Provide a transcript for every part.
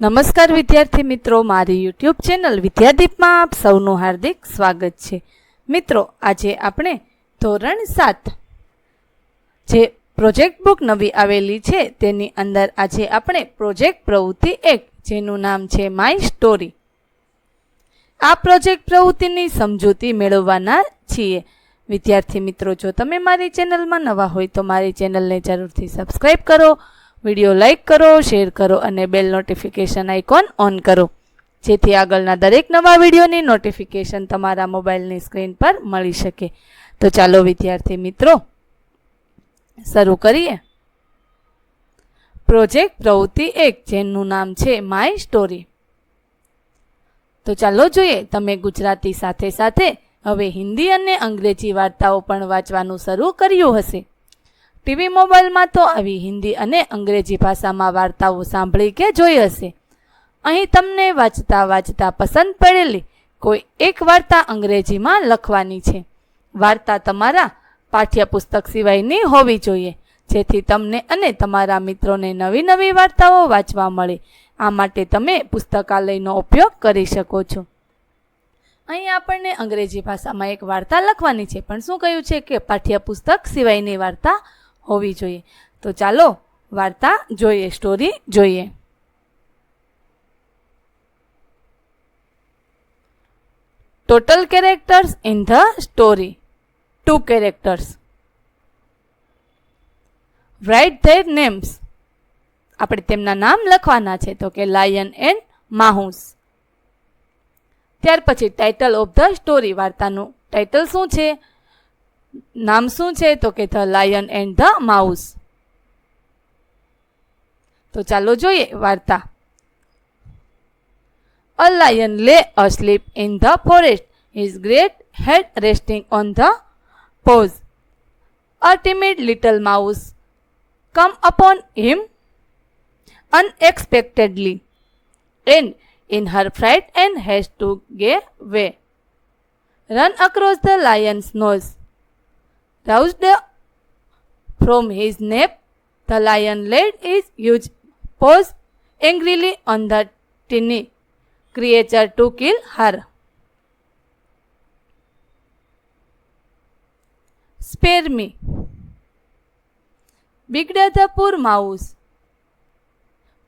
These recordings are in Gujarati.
નમસ્કાર વિદ્યાર્થી મિત્રો, મારી યુટ્યુબ ચેનલ વિદ્યાદીપમાં આપ સૌનું હાર્દિક સ્વાગત છે. મિત્રો, આજે આપણે ધોરણ સાત જે પ્રોજેક્ટ બુક નવી આવેલી છે, તેની અંદર આજે આપણે પ્રોજેક્ટ પ્રવૃત્તિ એક, જેનું નામ છે માય સ્ટોરી. આ પ્રોજેક્ટ પ્રવૃત્તિની સમજૂતી મેળવવાના છીએ. વિદ્યાર્થી મિત્રો, જો તમે મારી ચેનલમાં નવા હોય તો મારી ચેનલને જરૂરથી સબસ્ક્રાઈબ કરો વીડિયો લાઇક કરો, શેર કરો અને બેલ નોટિફિકેશન આઇકોન ઓન કરો. જેથી આગળના દરેક નવા વિડીયોની નોટિફિકેશન તમારા મોબાઈલની સ્ક્રીન પર મળી શકે. તો ચાલો વિદ્યાર્થી મિત્રો, શરૂ કરીએ. પ્રોજેક્ટ પ્રવૃત્તિ એક, જેનું નામ છે માય સ્ટોરી તો ચાલો જોઈએ, તમે ગુજરાતી સાથે સાથે હવે હિન્દી અને અંગ્રેજી વાર્તાઓ પણ વાંચવાનું શરૂ કર્યું હશે. ટીવી મોબાઈલમાં તો આવી હિન્દી અને અંગ્રેજી ભાષામાં વાર્તાઓ સાંભળી કે જોઈ હશે. અહીં તમને વાંચતા વાંચતા પસંદ પડેલી કોઈ એક વાર્તા અંગ્રેજીમાં લખવાની છે. વાર્તા તમારા પાઠ્યપુસ્તક સિવાયની હોવી જોઈએ, જેથી તમને અને તમારા મિત્રોને નવી નવી વાર્તાઓ વાંચવા મળે. આ માટે તમે પુસ્તકાલયનો ઉપયોગ કરી શકો છો. અહીં આપણને અંગ્રેજી ભાષામાં એક વાર્તા લખવાની છે, પણ શું કહ્યું છે કે પાઠ્યપુસ્તક સિવાયની વાર્તા હોવી જોઈએ. તો ચાલો, વાર્તા જોઈએ સ્ટોરી જોઈએ. Total characters in the story two characters write their names આપણે તેમના નામ લખવાના છે, તો કે લાયન એન્ડ માહુસ ત્યાર પછી ટાઇટલ ઓફ ધ સ્ટોરી વાર્તાનું ટાઇટલ શું છે? નામ શું છે તો કે the lion and the mouse તો ચાલો જોઈએ વાર્તા a lion lay asleep in the forest his great head resting on the paws a timid little mouse come upon him unexpectedly and in her fright and haste to get away run across the lion's nose roused from his nap the lion laid his huge paws angrily on the tiny creature to kill her. Spare me. Begged the poor mouse.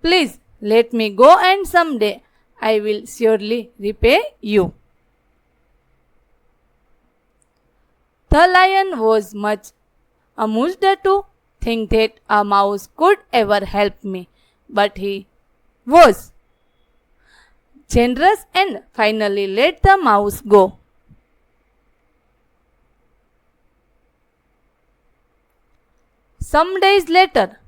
Please let me go and someday I will surely repay you. The lion was much amused to think that a mouse could ever help me, but he was generous and finally let the mouse go. Some days later,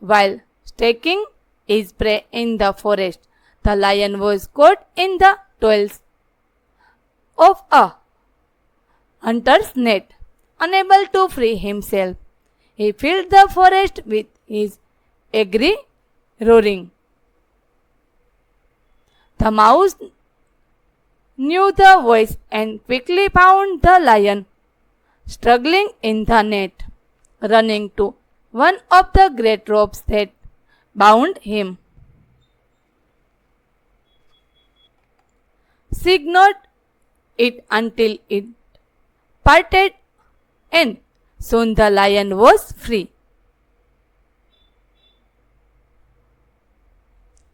while staking his prey in the forest, the lion was caught in the toils of a hunter's net. Unable to free himself, he filled the forest with his angry roaring. The mouse knew the voice and quickly found the lion struggling in the net, running to one of the great ropes that bound him. Signored it until it parted, and soon the lion was free.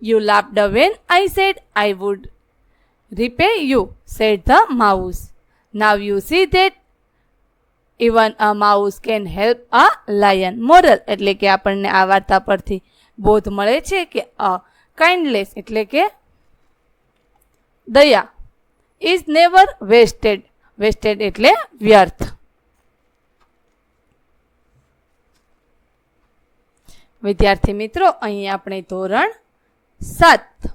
You laughed when I said I would repay you, said the mouse. Now you see that even a mouse can help a lion. Moral એટલે કે આપણને આ વાર્તા પરથી બોધ મળે છે કે અ કાઇન્ડલેસ એટલે કે દયા ઇઝ નેવર વેસ્ટેડ વેસ્ટેડ એટલે વ્યર્થ. વિદ્યાર્થી મિત્રો, અહીં આપણે ધોરણ સાત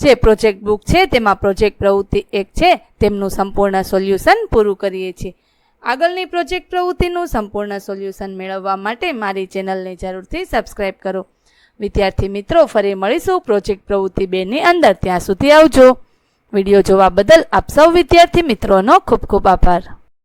જે પ્રોજેક્ટ બુક છે, તેમાં પ્રોજેક્ટ પ્રવૃત્તિ એક છે, તેમનું સંપૂર્ણ સોલ્યુશન પૂરું કરીએ છીએ. આગળની પ્રોજેક્ટ પ્રવૃત્તિનું સંપૂર્ણ સોલ્યુશન મેળવવા માટે મારી ચેનલને જરૂરથી સબસ્ક્રાઈબ કરો. વિદ્યાર્થી મિત્રો, ફરી મળીશું પ્રોજેક્ટ પ્રવૃત્તિ બેની અંદર. ત્યાં સુધી આવજો. વીડિયો જોવા બદલ આપ સૌ વિદ્યાર્થી મિત્રોનો ખૂબ ખૂબ આભાર.